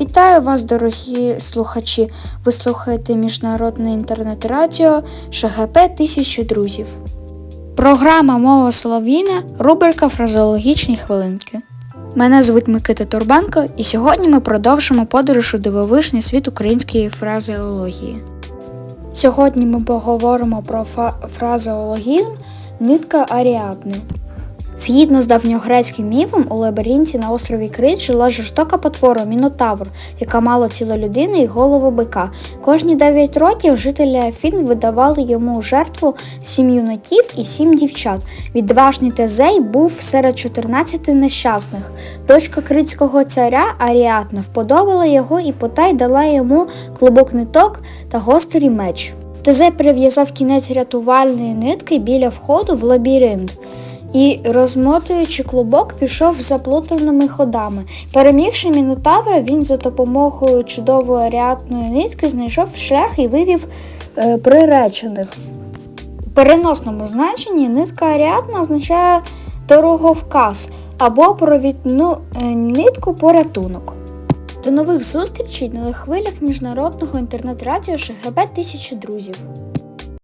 Вітаю вас, дорогі слухачі. Ви слухаєте міжнародне інтернет-радіо ШГП Тисячі друзів. Програма Мова Солов'їна, рубрика Фразеологічні хвилинки. Мене звуть Микита Турбенко, і сьогодні ми продовжимо подорож у дивовижний світ української фразеології. Сьогодні ми поговоримо про фа- фразеологізм нитка Аріадни. Згідно з давньогрецьким міфом, у лабіринті на острові Крит жила жорстока потвора Мінотавр, яка мала тіло людини і голову бика. Кожні 9 років жителі Афін видавали йому жертву сім юнаків і сім дівчат. Відважний Тезей був серед 14 нещасних. Дочка критського царя Аріадна вподобала його і потай дала йому клубок ниток та гострий меч. Тезей прив'язав кінець рятувальної нитки біля входу в лабіринт і, розмотуючи клубок, пішов заплутаними ходами. Перемігши мінотавра, він за допомогою чудової аріатної нитки знайшов шлях і вивів е, приречених. У переносному значенні нитка аріатна означає дороговказ або провідну е, нитку порятунок. До нових зустрічей на хвилях міжнародного інтернет-радіо ШГБ Тисячі друзів.